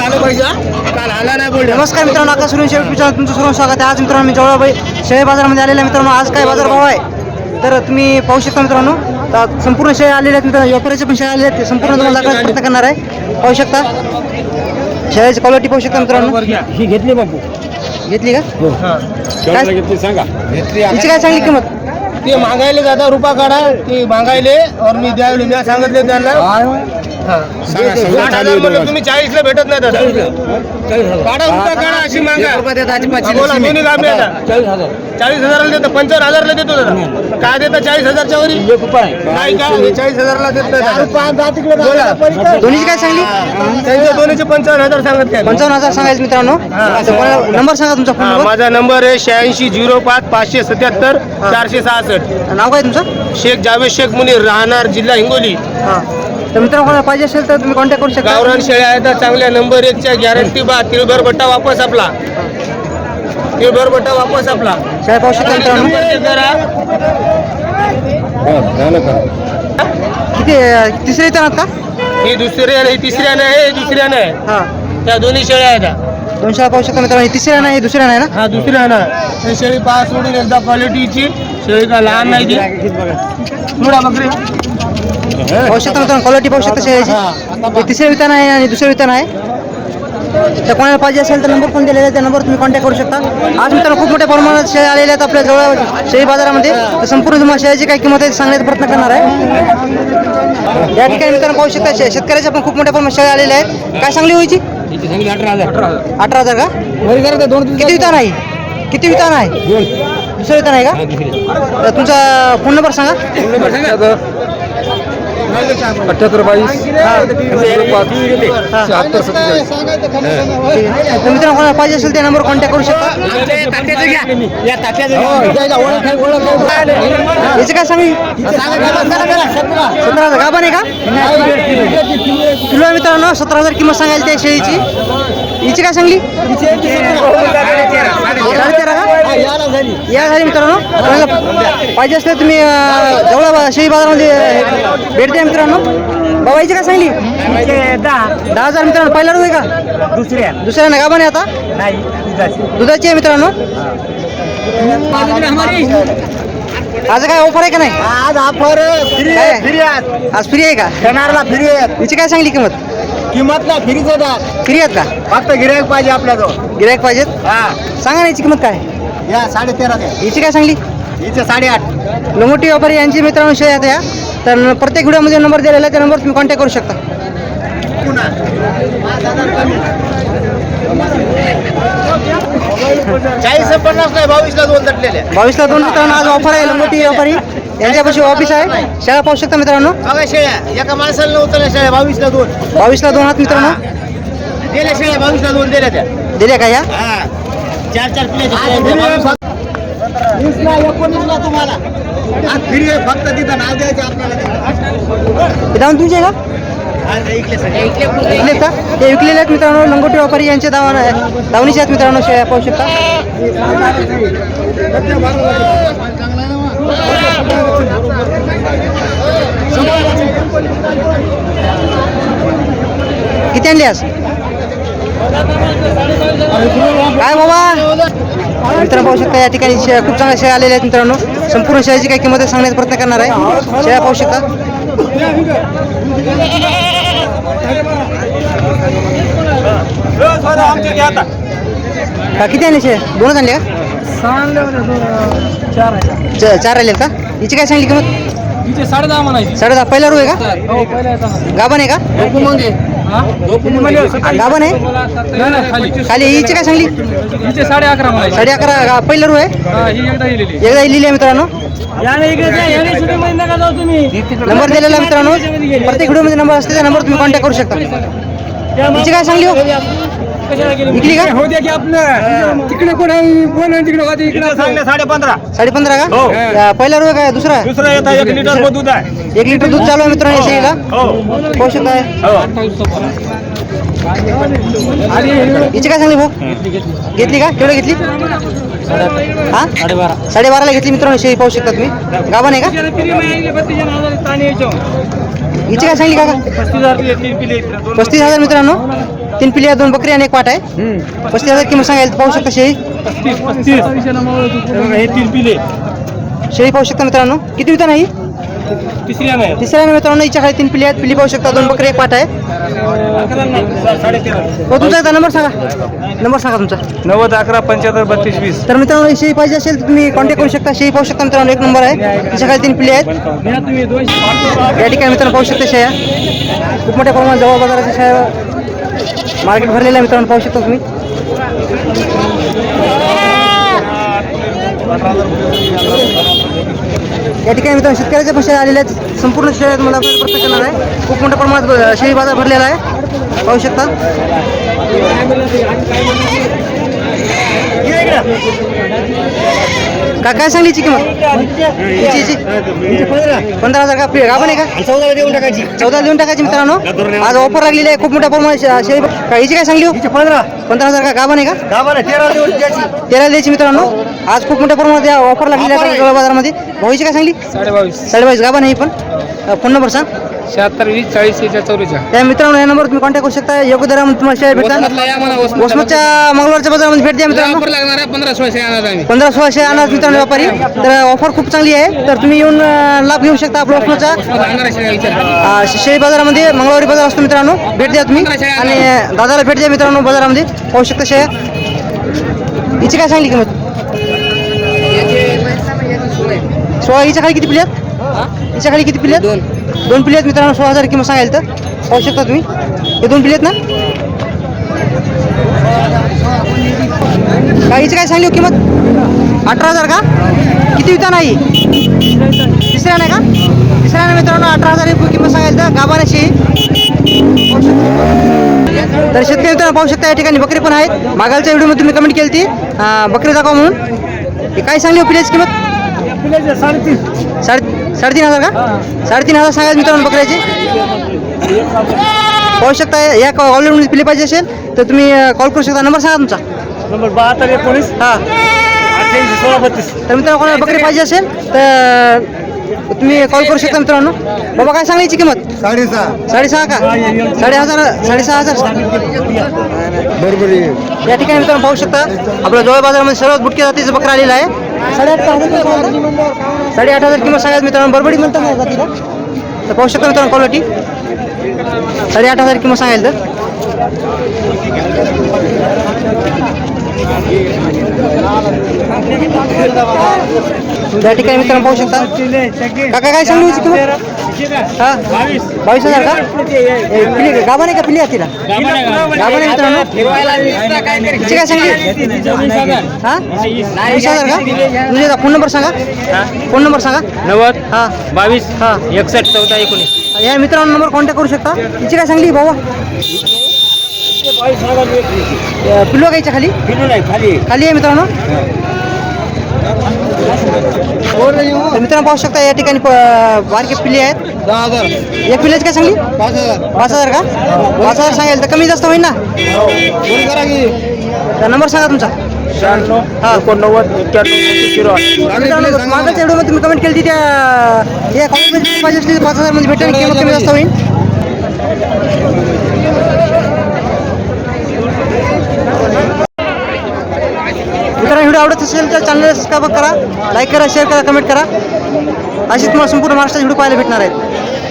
पाहिजे हा? काल आला नाही बोलले. नमस्कार मित्रांनो आकाश सुरेश शेळी पिक्चर तुमचं सर्व स्वागत आहे. आज मित्रांनो मी जवळ शेळी बाजारामध्ये आलेला मित्रांनो. आज काय बाजार भाव आहे? तर तुम्ही पाहू शकता मित्रांनो. तर संपूर्ण शेळ्या आलेल्या आहेत मित्रांनो. व्यापाऱ्याच्या पण शेळ्या आलेल्या आहेत. ते संपूर्ण तुम्हाला दाखवायचा प्रयत्न करणार आहे. पाहू शकता. शेळ्याची क्वालिटी पाहू शकता मित्रांनो. ही घेतली बापू. घेतली का? काय घेतली सांगा. घेतली. तिची काय सांगली किंमत? ते मागायले जाता रुपा काढा. ते मागायले और मी द्यावले मी सांगितले त्यांना. साठ हजार म्हणलं तुम्ही चाळीसला भेटत नाही दादा काढा रुपा काढा अशी मागा. बोला दोन्ही चाळीस हजाराला देतो पंचावन्न हजारला देतो दादा काय देता चाळीस हजारच्या वरी? नाही का चाळीस हजारला देत नाही बोला. दोन्हीची काय सांगली? त्यांचे दोन्हीचे पंचावन्न हजार सांगत काय? पंचावन्न हजार सांगायचं मित्रांनो. नंबर सांगा तुमचा फोन नंबर. माझा नंबर आहे शहाऐंशी झिरो पाच पाचशे सत्याहत्तर चारशे सहासष्ट. नाव काय तुमचं? शेख जावेद शेख मुनीर राहणार जिल्हा हिंगोली. हां. तर मित्रांनो कोणाला पाहिजे असेल तर तुम्ही कॉन्टॅक्ट करू शकता. गावरान शेळ्या आहेत चांगल्या नंबर एकच्या गॅरंटी बा तिळभर बट्टा वापस आपला. तिळभर बट्टा वापस आपला. शेळ्या पाहू शकता मित्रांनो. नंबर चेक करा. किती तिसरे येतात का? ही दुसऱ्या नाही तिसऱ्या नाही हे दुसऱ्या नाही हां. त्या दोन्ही शेळ्या आहेत. दोन शेळ्या पाहू शकता मित्रांनो. तिसऱ्या नाही दुसऱ्या नाही ना? हा दुसऱ्या ना हे शेळी पाच सोडून एकदा क्वालिटीची शेळी का लहान नाही ती. मुळा बकरी पाहू शकता मित्रांनो क्वालिटी पाहू शकता शेळ्याची हे तिसऱ्या वितान आहे आणि दुसऱ्या वितान आहे. तर कोणाला पाहिजे असेल तर नंबर पण दिलेला आहे त्या नंबर तुम्ही कॉन्टॅक्ट करू शकता. आज मित्रांनो खूप मोठ्या प्रमाणात शेळ्या आलेल्या आहेत आपल्या जवळ शेळी बाजारामध्ये. तर संपूर्ण तुम्हाला शेळ्याची काय किंमत आहे ते सांगण्याचा प्रयत्न करणार आहे. या ठिकाणी मित्रांनो पाहू शकता शे- शेतकऱ्याच्या पण खूप मोठ्या प्रमाणात शेळ्या आलेल्या आहेत. काय सांगली व्हायची अठरा हजार. का? किती वितान आहे? किती वितान आहे? दुसरं वितान आहे का? तर तुमचा फोन नंबर सांगा. अठ्याहत्तर बावीस. शहात्तर सत्तेचाळीस तर मित्रांनो कोणाला पाहिजे असेल त्या नंबर कॉन्टॅक्ट करू शकता. याची काय सांगली सतरा हजार. गाभण आहे का? किलो मित्रांनो सतरा हजार किंमत सांगायला त्या शेळीची. हिची काय सांगली? साडेतेरा या झाली मित्रांनो. पाहिजे असलं तुम्ही जवळ शेळी बाजारामध्ये भेट द्या. मित्रांनो. बाबा हिची काय सांगली? दहा. हजार मित्रांनो. पहिला रोज आहे का? दुसऱ्या. दुसऱ्या ना गाभण आहे आता? नाही दुधाची. आहे मित्रांनो. आज काय ऑफर आहे का नाही? आज ऑफर फ्री काय? फ्री आज आज फ्री आहे का? येणारला फ्री आहे. हिची काय सांगली किंमत? किंमत ना फ्रीच होतात फ्री आहेत का? फक्त गिरायक पाहिजे आपल्याजवळ. गिरायक पाहिजेत? हा. सांगा ना याची किंमत काय? या साडे तेरा द्या हिची काय सांगली? हिचे साडेआठ. लंगोटी व्यापारी यांची मित्रांनो शेळ्या आहेत या. तर प्रत्येक व्हिडिओमध्ये नंबर दिलेला आहे त्या नंबर तुम्ही कॉन्टॅक्ट करू शकता. पुन्हा चाळीस पन्नास नाही बावीसला दोन तटलेल्या बावीसला दोन मित्रांनो आज ऑफ़र आहे लंगोटी व्यापारी यांच्यापाशी ऑफ़िस आहे. शेळ्या पाहू शकता मित्रांनो. बघा शेळ्या एका माणसाला नव्हतं शेळ्या बावीसला दोन. बावीसला दोन आहात मित्रांनो. दिल्या शेळ्या बावीसला दोन दिल्या त्या. दिल्या का या? चार चार वीसला एकोणीसला तुम्हाला. आज फ्री आहे फक्त तिथं नाव द्यायचं आपल्याला. हे दावून तुमचे का? ते विकलेले आहेत मित्रांनो लंगोटी व्यापारी यांचे दावा दावणीचे आहेत मित्रांनो शेळ्या पाहू शकता. किती आणली आज? काय बाबा? मित्रांनो पाहू शकता या ठिकाणी शेळ्या खूप चांगल्या शेळ्या आलेल्या आहेत मित्रांनो. संपूर्ण शेळ्याची काय किंमत सांगण्याचा प्रयत्न करणार आहे. शेळ्या पाहू शकता का किती आणले शेळ्या दोनच आणले का? चार राहिले का? हिची काय सांगली किंमत? साडे दहा म्हणायची. साडे दहा पहिला रू आहे का? हो गाभण आहे का? गाभण आहे खाली. हिची काय सांगली? हिचे साडे अकरा म्हणायची साडे अकरा पहिलं रू आहे? ही एकदा ही लिहिली आहे मित्रांनो. तुम्ही. नंबर दिलेला आहे मित्रांनो. प्रत्येक व्हिडिओमध्ये नंबर असते त्या नंबर तुम्ही कॉन्टॅक्ट करू शकता. हिची काय सांगली हो? का हो। द्या की आपलं तिकडे कोण कोण तिकडे होते इकडे सांगले साडे पंधरा साडे पंधरा का? हो. या पहिला रू आहे दुसरा? आहे? दुसरं येतं एक लिटर दूध आहे एक लिटर दूध चालू आहे मित्रांनो शेळीला हो पाहू शकता हिची काय सांगली भाऊ घेतली का? केवढं घेतली? हा? साडेबारा साडेबाराला घेतली मित्रांनो शेळी पाहू शकता तुम्ही. गाभण आहे का? हिची काय सांगली काका पस्तीस हज़ार पस्तीस हज़ार मित्रांनो. तीन पिली आहेत दोन बकरी आणि एक पाट आहे. पस्तीस हजार किंमत सांगायला पाहू शकता शेळी? पस्तीस पस्तीस. हे तीन पिले. शेळी पाहू शकता मित्रांनो. किती विता नाही तिसऱ्या नाही. तिसऱ्या मित्रांनो हिच्या खाली तीन पिली आहेत. पिली पाहू शकता दोन बकरी एक पाट आहे. हो तुमचा एकदा नंबर सांगा. नंबर सांगा तुमचा. नव्वद अकरा पंच्याहत्तर बत्तीस वीस. तर मित्रांनो ही शेळी पाहिजे असेल तर तुम्ही कॉन्टॅक्ट करू शकता. शेळी पाहू शकता मित्रांनो एक नंबर आहे. तिच्या खाली तीन पिली आहेत. या ठिकाणी मित्रांनो पाहू शकता शेळ्या. खूप मोठ्या प्रमाणात जवळ बाजाराच्या शेळ्या मार्केट भरलेलं आहे मित्रांनो पाहू शकता तुम्ही. या ठिकाणी मित्रांनो शेतकऱ्याच्या शेळ्या आलेल्या आहेत. संपूर्ण तुम्हाला आपल्याला प्रत्येक करणार आहे. खूप मोठ्या प्रमाणात शेळी बाजार भरलेला आहे. पाहू शकता. का काय सांगलीची किंमत? हिची- हिची? पंधरा हजार का प्रिय गाभण आहे का? चौदा देऊन टाकायची. चौदा देऊन टाकायची मित्रांनो. आज ऑफर लागलेली आहे खूप मोठ्या प्रमाणात शे- शेळी का हिची काय सांगली हो? पंधरा. पंधरा हजार का गाभण आहे का? तेरा देऊन द्यायची. तेरा द्यायची मित्रांनो. आज खूप मोठ्या प्रमाणात या ऑफर लागलेली आहे. बाजारामध्ये भाऊची काय सांगली? साडे बावीस साडेबाईस गाभण आहे ही पण? अ, फोन नंबर सांग. शहात्तर वीस चाळीस चौरीच्या त्या मित्रांनो या नंबरवर तुम्ही कॉन्टॅक्ट करू शकता. योग्य दरामध्ये तुम्हाला शेअर भेटतात. वसमतच्या मंगळवारच्या बाजारामध्ये भेट द्या मित्रांनो. ऑफर लागणार आहे पंधरा सोळाशे आणत आम्ही. पंधरा सोळाशे आणा मित्रांनो व्यापारी. तर ऑफर खूप चांगली आहे. तर तुम्ही येऊन अ, लाभ घेऊ शकता आपल्या वसमतच्या आणणार आहे विचार आ, श- शेळी बाजारामध्ये मंगळवारी बाजार असतो मित्रांनो. भेट द्या तुम्ही. आणि दादाला भेट द्या मित्रांनो बाजारामध्ये. पाहू शकता शेळ्या. हिची काय सांगली किंमत? सोळा हिच्या खाली किती पिल्यात हिच्या खाली किती पिल्यात दोन. दोन पिल्यात मित्रांनो सोळा हजार किंमत सांगायला तर. पाहू शकता तुम्ही. हे दोन पिल्यात ना? काहीची काय सांगली हो किंमत? अठरा हजार का? किती विता नाही तिसऱ्या नाही का? तिसऱ्या नाही मित्रांनो अठरा हजार किंमत सांगायला तर. गाभाऱ्याशी तर शेतकरी मित्रांनो पाहू शकता या ठिकाणी बकरी पण आहेत. मागालच्या व्हिडिओमध्ये तुम्ही कमेंट केली ती बकरी दाखवा म्हणून. काय सांगली हो पिल्याची किंमत? साडेतीन. साडे साडेतीन हजार का? साडेतीन हजार सांगायचं मित्रांनो बकऱ्याची? पाहू शकता या ऑलरेडी पिले पाहिजे असेल तर तुम्ही कॉल करू शकता. नंबर सांगा तुमचा. नंबर बहात्तर एकोणीस हां. सोळा बत्तीस. तर मित्रांनो कोणाला बकरी पाहिजे असेल तर तुम्ही कॉल करू शकता मित्रांनो. बाबा काय सांगायची किंमत? साडेसहा. साडेसहा का? साडे हजार साडेसहा हजार बरोबर या ठिकाणी मित्रांनो पाहू शकता आपल्या जवळ बाजारामध्ये सर्वात बुटके जातीचं बकरा आलेला आहे. साडेआठ हजार साडेआठ हजार किंमत सांगायचं मित्रांनो बरबडी म्हणतात ना तिला तर पाहू शकता मित्रांनो क्वालिटी साडेआठ हजार किंमत सांगायला तर. त्या ठिकाणी मित्रांनो पाहू शकता. काका काय सांगू होती हा? बावीस. हजार का? ए, पिली नाही का? पिली तिला. गाभा नाही मित्रांनो? तिची काय सांगली? हा? वीस हजार का? तुझ्या फोन नंबर सांगा. फोन नंबर सांगा. नव्वद हा. बावीस हा. एकसष्ट चौदा एकोणीस. या मित्रांनो नंबर कॉन्टॅक्ट करू शकता. तिची काय सांगली बाबा पिलो गायच्या खाली? खाली खाली आहे मित्रांनो. तर मित्रांनो पाहू शकता या ठिकाणी प- बारके पिल्ले आहेत. दहा हजार. एक पिल्ल्याची काय सांगली पाच हजार. पाच हजार का? पाच हजार सांगेल तर कमी जास्त होईल ना? करा की. तर नंबर सांगा तुमचा. शहाण्णव हा. एकोणनव्वद एक्क्याण्णव झिरो आठ मित्रांनो, मागच्या व्हिडिओमध्ये तुम्ही कमेंट केली होती त्या या कॉलेजमध्ये पाहिजे असली पाच हजारमध्ये भेटेल किंमत कमी जास्त होईल. व्हिडिओ आवडत असेल तर चॅनलला सबस्क्राईब करा लाईक करा शेअर करा कमेंट करा. अशीच तुम्हाला संपूर्ण महाराष्ट्रात व्हिडिओ पाहायला भेटणार आहेत.